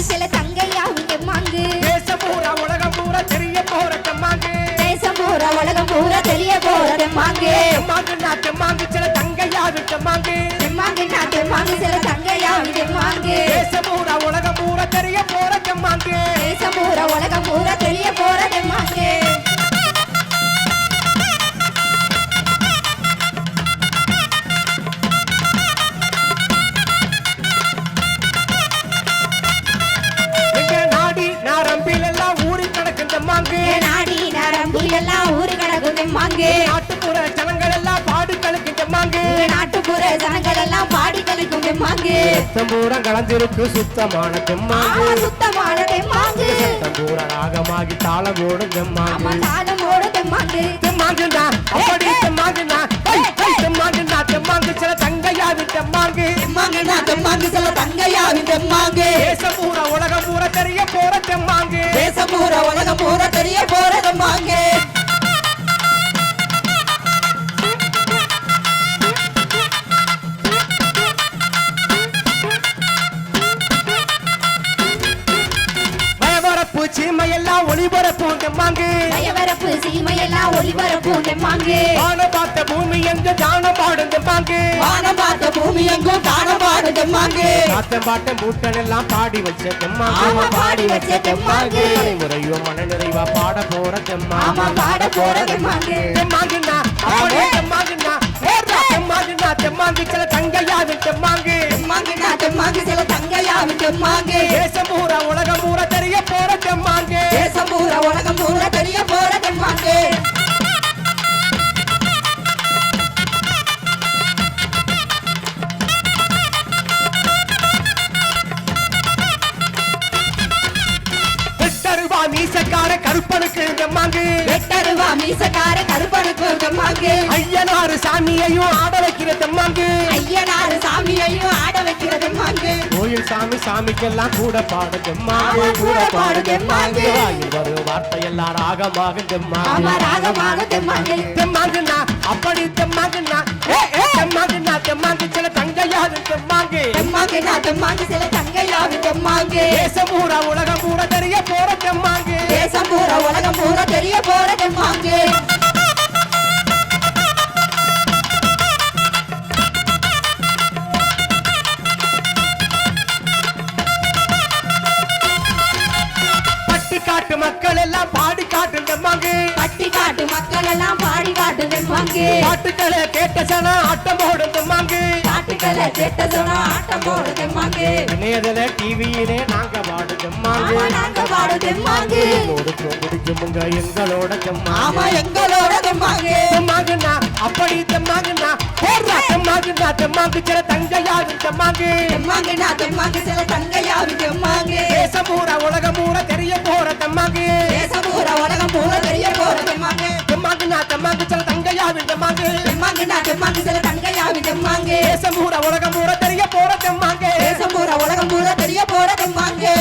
சில தங்கையாவும் தெம்மாங்கு தேசம் பூரா உலகம் பூரா தெரிய போற தெம்மாங்கு. தேசம் பூரா உலகம் பூரா தெரிய போற தெம்மாங்கு. தெம்மாங்கு நான் தெம்மாங்கு சில தங்கையாது தெம்மாங்கு. தெம்மாங்கு நான் தெம்மாங்கு சில தங்கையாவும் தெம்மாங்கு. தேசம் பூரா உலகம் பூரா தெரிய போற தெம்மாங்கு. தேசம் பூரா உலகம் பூரா தெரிய போற தெம்மாங்கு. தெம்மாங்கு நாட்டுப்புற ஜனங்கள் எல்லாம் பாடு கலக்கு தெம்மாங்கு இங்க நாட்டுப்புற ஜனங்கள் எல்லாம் பாடி கழிக்கும் தெம்மாங்கு ரத்தம் பூரா கலந்திருக்கு சுத்தமான ஆமா தெம்மாங்கு சுத்தமான தெம்மாங்கு ரத்தம் பூரா ராகமாகி தாளம் ஓடும் ஆமா தெம்மாங்கு தாளமோட தெம்மாங்கு தெம்மாங்குண்ணா அப்படி தெம்மாங்கு வானம் பார்த்த பூமி எங்க தானம் பாடும் தெம்மாங்கு வானம் பார்த்த பூமி எங்கும் காணப்பாடு தெம்மாங்கு காத்தம் பாட்டம் பூட்டன் எல்லாம் பாடி வச்ச தெம்மாங்கு. பாடி வச்ச தெம்மாங்கு. முறையோ மன நிறைவா பாட போற தெம்மாங்கு. பாட போற தெம்மாங்கு. தெம்மாங்குண்ணா அப்படியே தெம்மாங்குண்ணா ஏறா தெம்மாங்குண்ணா தெம்மாங்கு சில தங்கையாது தெம்மாங்கு. தெம்மாங்குண்ணா தெம்மாங்கு சில தங்கையாவின் தெம்மாங்கு. தேசம் பூரா உலகம் பூரா தெரிய போற தெம்மாங்கு. தேசம் பூரா உலகம் பூரா தெரிய போற கருப்பனுக்கு தெம்மாங்கு வெட்டருவா மீசக்கார கருப்பனுக்கு தெம்மாங்கு ஐயனாறு சாமியையும் ஆட வைக்கிற தெம்மாங்கு ஐயனாரு சாமியையும் ஆட வைக்கிற தெம்மாங்கு கோயில் சாமி சாமிக்கெல்லாம் கூட பாடு தெம்மாங்கு ஆமா, கூட பாடு தெம்மாங்கு. வாயில் வரும் வார்த்தையெல்லாம் ராகமாக ஆமா தெம்மாங்கு ராகமாக தெம்மாங்கு தெம்மாங்குண்ணா அப்படி ஏ தெம்மாங்குண்ணா தெம்மாங்கு சில தங்கையாது தெம்மாங்கு தெம்மாங்குண்ணா தெம்மாங்கு சில தேசம் பூரா உலகம் பூரா தெரிய போற தெம்மாங்கு தேசம் பூரா உலகம் பூரா தெரிய போற தெம்மாங்கு பட்டி காட்டு மக்கள் எல்லாம் பாடி காட்டு தெம்மாங்கு பட்டி காட்டு மக்கள் எல்லாம் பாடி காட்டு பாட்டுக்களை கேட்ட சனா ஆட்டம் போடும் தெம்மாங்கு காட்டுக்களை கேட்ட சொன்னா ஆட்டம் போட தெம்மாங்கு. இணையதள டிவியிலே நாங்க பாடு தெம்மாங்கு. நாங்க பாடு தெம்மாங்கு. கொடுக்கும் குடிக்குமுங்க எங்களோட தெம்மாங்கு. ஆமா எங்களோட தெம்மாங்கு. தெம்மாங்குண்ணா அப்படி தெம்மாங்குண்ணா. போடுறா தெம்மாங்குண்ணா தெம்மாங்கு சில தங்கையாது தெம்மாங்கு. தெம்மாங்குண்ணா தெம்மாங்கு சில தங்கையாவின் தெம்மாங்கு. தேசம் பூரா உலகம் பூரா தெரிய போற தெம்மாங்கு. தெம்மாங்குண்ணா தெம்மாங்கு சில தங்கையாவின் தெம்மாங்கு தேசம் பூரா உலகம் பூரா தெரிய போற தெம்மாங்கு. தேசம் பூரா உலகம் பூரா தெரிய போற தெம்மாங்கு.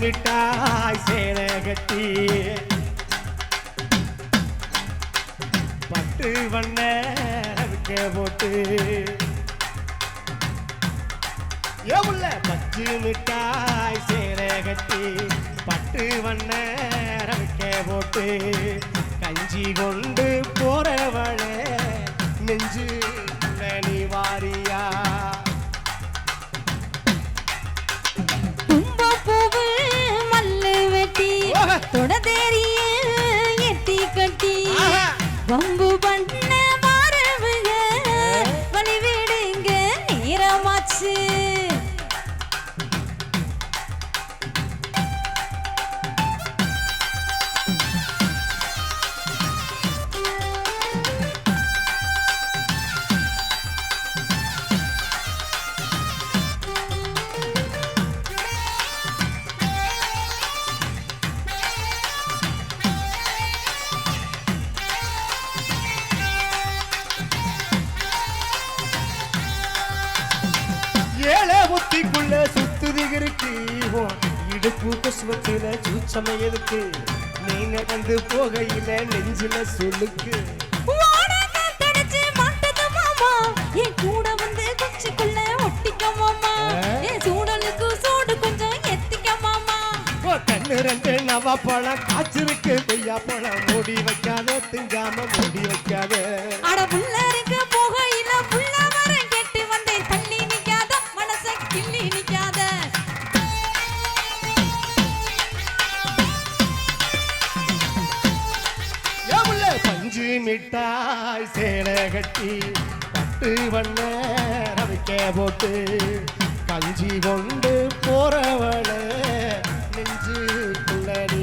மிட்டாய் சேரகத்தி பட்டு வண்ண விக்க போட்டு. ஏவுள்ள பஞ்சு மிட்டாய் சேர பட்டு வண்ண விக்க போட்டு. கஞ்சி கொண்டு போறவளே நெஞ்சு நீ இடுப்பு குசுமத்துல சூச்சமை எதுக்கு? நீங்க வந்து போகையில நெஞ்சில சொல்லுக்கு என் கூட வந்து குச்சிக்குள்ள ஒட்டிக்க மாமா. என் சூடலுக்கு சூடு கொஞ்சம் எத்திக்க மாமா. ஓ கண்ணு ரெண்டு நவா பழம். காய்ச்சிருக்கு கொய்யா பழம். மூடி வைக்காத திங்காம மூடி வைக்காத. அட புள்ள இருக்க. மிட்டாய் சேலை கட்டி பட்டு வண்ண ரவிக்க போட்டு கஞ்சி கொண்டு போறவள நெஞ்சு குள்ளடி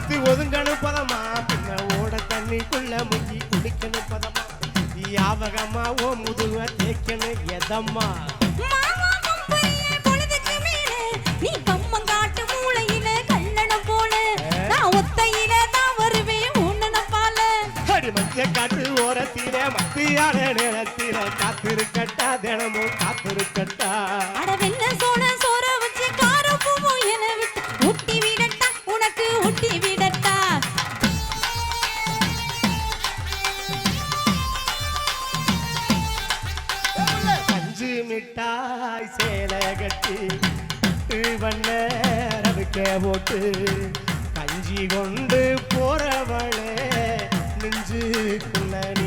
பார்த்து ஒதுங்கணும் பதமா? பின்ன ஓட தண்ணிக்குள்ள முங்கி குடிக்கணும் பதமா? யாவகமா? ஓ முதுக தேய்க்கணும் எதம்மா? நீ கம்மங்காட்டு மூளையில கல்லணம் போல. நான் ஒத்தையில தான் வருவேன் உன்னப்பால அடி மஞ்ச காட்டு ஓரத்தில மத்தியான நேரத்தில காத்திருக்கட்டா தினமும். பஞ்சு சேலை கட்டி பட்டு போட்டு கஞ்சி கொண்டு போறவளே நெஞ்சுக்குள்ள நீ